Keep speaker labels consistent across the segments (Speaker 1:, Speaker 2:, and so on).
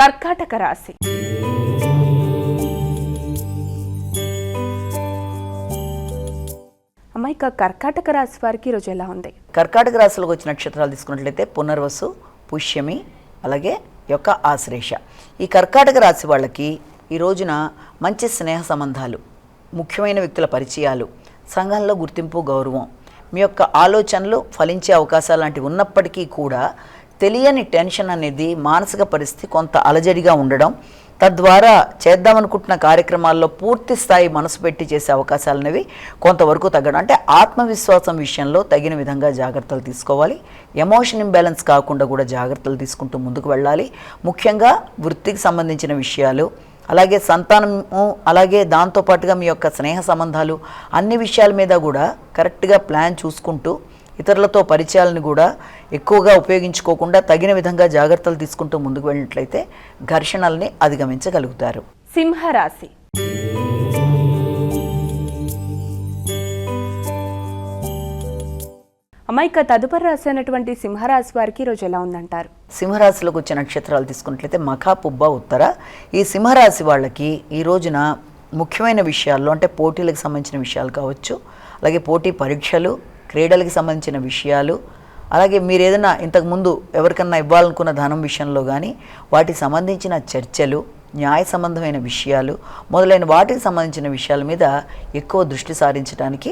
Speaker 1: కర్కాటక రాశి. అమ్మాయి ఇక కర్కాటక రాశి వారికి ఈరోజు ఎలా ఉంది?
Speaker 2: కర్కాటక రాశిలోకి వచ్చిన నక్షత్రాలు తీసుకున్నట్లయితే పునర్వసు పుష్యమి అలాగే యొక్క ఆశ్రేష. ఈ కర్కాటక రాశి వాళ్ళకి ఈ రోజున మంచి స్నేహ సంబంధాలు ముఖ్యమైన వ్యక్తుల పరిచయాలు సంఘంలో గుర్తింపు గౌరవం మీ యొక్క ఆలోచనలు ఫలించే అవకాశాలు లాంటివి ఉన్నప్పటికీ కూడా తెలియని టెన్షన్ అనేది మానసిక పరిస్థితి కొంత అలజడిగా ఉండడం తద్వారా చేద్దామనుకుంటున్న కార్యక్రమాల్లో పూర్తి స్థాయి మనసు పెట్టి చేసే అవకాశాలు అనేవి కొంతవరకు తగ్గడం. అంటే ఆత్మవిశ్వాసం విషయంలో తగిన విధంగా జాగ్రత్తలు తీసుకోవాలి. ఎమోషన్ ఇంబ్యాలెన్స్ కాకుండా కూడా జాగ్రత్తలు తీసుకుంటూ ముందుకు వెళ్ళాలి. ముఖ్యంగా వృత్తికి సంబంధించిన విషయాలు అలాగే సంతానము అలాగే దాంతోపాటుగా మీ యొక్క స్నేహ సంబంధాలు అన్ని విషయాల మీద కూడా కరెక్ట్గా ప్లాన్ చూసుకుంటూ ఇతరులతో పరిచయాలను కూడా ఎక్కువగా ఉపయోగించుకోకుండా తగిన విధంగా జాగ్రత్తలు తీసుకుంటూ ముందుకు వెళ్ళినట్లయితే ఘర్షణల్ని అధిగమించగలుగుతారు.
Speaker 1: సింహరాశి. అమ్మాయి ఇక తదుపరి రాశి అయినటువంటి సింహరాశి వారికి ఈరోజు ఎలా ఉందంటారు?
Speaker 2: సింహరాశిలోకి వచ్చే నక్షత్రాలు తీసుకున్నట్లయితే మఖా పుబ్బ ఉత్తర. ఈ సింహరాశి వాళ్ళకి ఈ రోజున ముఖ్యమైన విషయాల్లో అంటే పోటీలకు సంబంధించిన విషయాలు కావచ్చు అలాగే పోటీ పరీక్షలు క్రీడలకు సంబంధించిన విషయాలు అలాగే మీరు ఏదైనా ఇంతకుముందు ఎవరికన్నా ఇవ్వాలనుకున్న ధనం విషయంలో కానీ వాటికి సంబంధించిన చర్చలు న్యాయ సంబంధమైన విషయాలు మొదలైన వాటికి సంబంధించిన విషయాల మీద ఎక్కువ దృష్టి సారించడానికి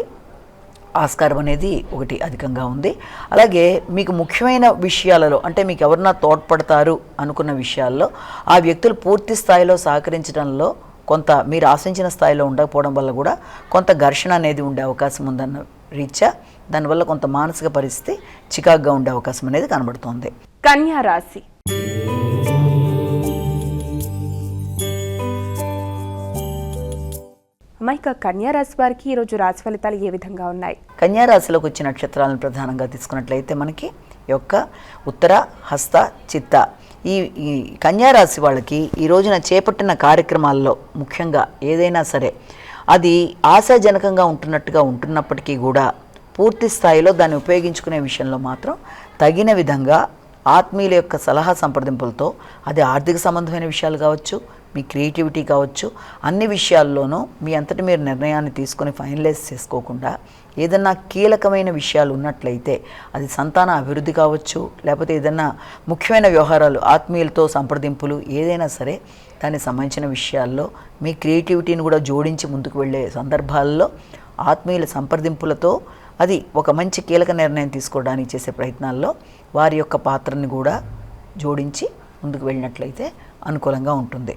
Speaker 2: ఆస్కారం అనేది ఒకటి అధికంగా ఉంది. అలాగే మీకు ముఖ్యమైన విషయాలలో అంటే మీకు ఎవరన్నా తోడ్పడతారు అనుకున్న విషయాల్లో ఆ వ్యక్తులు పూర్తి స్థాయిలో సహకరించడంలో కొంత మీరు ఆశించిన స్థాయిలో ఉండకపోవడం వల్ల కూడా కొంత ఘర్షణ అనేది ఉండే అవకాశం ఉందన్న రీత్యా దానివల్ల కొంత మానసిక పరిస్థితి చికాగ్గా ఉండే అవకాశం అనేది కనబడుతోంది.
Speaker 1: కన్యా రాశి. అమ్మాయి ఇక కన్యా రాశి వారికి ఈరోజు రాశి ఫలితాలు ఏ విధంగా ఉన్నాయి?
Speaker 2: కన్యా రాశిలోకి వచ్చిన నక్షత్రాలను ప్రధానంగా తీసుకున్నట్లయితే మనకి యొక్క ఉత్తర హస్త చిత్త. ఈ ఈ కన్యా రాశి వాళ్ళకి ఈ రోజున చేపట్టిన కార్యక్రమాల్లో ముఖ్యంగా ఏదైనా సరే అది ఆశాజనకంగా ఉంటున్నట్టుగా ఉంటున్నప్పటికీ కూడా పూర్తి స్థాయిలో దాన్ని ఉపయోగించుకునే విషయంలో మాత్రం తగిన విధంగా ఆత్మీయుల యొక్క సలహా సంప్రదింపులతో అది ఆర్థిక సంబంధమైన విషయాలు కావచ్చు మీ క్రియేటివిటీ కావచ్చు అన్ని విషయాల్లోనూ మీ అంతటి మీరు నిర్ణయాన్ని తీసుకొని ఫైనలైజ్ చేసుకోకుండా ఏదన్నా కీలకమైన విషయాలు ఉన్నట్లయితే అది సంతాన అభివృద్ధి కావచ్చు లేకపోతే ఏదన్నా ముఖ్యమైన వ్యవహారాలు ఆత్మీయులతో సంప్రదింపులు ఏదైనా సరే దానికి సంబంధించిన విషయాల్లో మీ క్రియేటివిటీని కూడా జోడించి ముందుకు వెళ్ళే సందర్భాల్లో ఆత్మీయుల సంప్రదింపులతో అది ఒక మంచి కీలక నిర్ణయం తీసుకోవడానికి చేసే ప్రయత్నాల్లో వారి యొక్క పాత్రని కూడా జోడించి ముందుకు వెళ్ళినట్లయితే అనుకూలంగా ఉంటుంది.